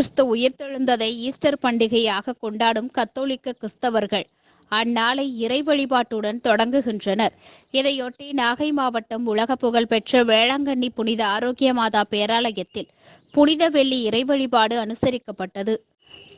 கிறிஸ்து உயிர்த்தெழுந்ததை Easter பண்டிகையாக கொண்டாடும் கத்தோலிக்க கிறிஸ்தவர்கள் அந்நாளை இறை வழிபாட்டுடன் தொடங்குகின்றனர். இதையொட்டி நாகை மாவட்டம் உலக புகழ்பெற்ற வேளாங்கண்ணி புனித ஆரோக்கிய மாதா பேராலயத்தில் புனித வெள்ளி இறை வழிபாடு அனுசரிக்கப்பட்டது.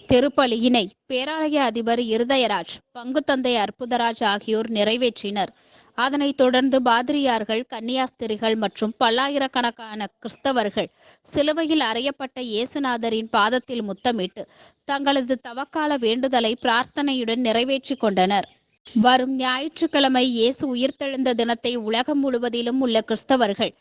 திருப்பலியினை பேராலய அதிபர் இருதயராஜ் பங்குத்தந்தை அற்புதராஜ் ஆகியோர் நிறைவேற்றினர். அதனைத் தொடர்ந்து பாதிரியார்கள் கன்னியாஸ்திரிகள் மற்றும் பல்லாயிரக்கணக்கான கிறிஸ்தவர்கள் சிலுவையில் அறையப்பட்ட இயேசுநாதரின் பாதத்தில் முத்தமிட்டு தங்களது தவக்கால வேண்டுதலை பிரார்த்தனையுடன் நிறைவேற்றிக் கொண்டனர். வரும் ஞாயிற்றுக்கிழமை இயேசு உயிர்த்தெழுந்த தினத்தை உலகம் முழுவதிலும் உள்ள கிறிஸ்தவர்கள்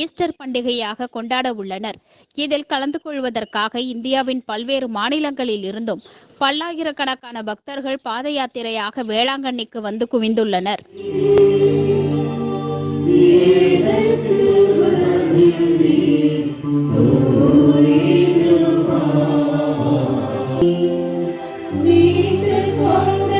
ஈஸ்டர் பண்டிகையாக கொண்டாட உள்ளனர். இதில் கலந்து கொள்வதற்காக இந்தியாவின் பல்வேறு மாநிலங்களில் இருந்தும் பல்லாயிரக்கணக்கான பக்தர்கள் பாத யாத்திரையாக வேளாங்கண்ணிக்கு வந்து குவிந்துள்ளனர். மீட்டுக் கொண்டு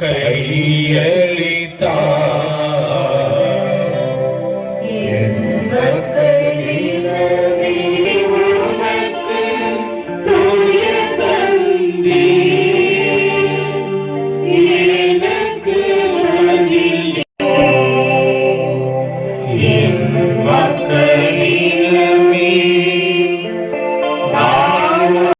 കരിയ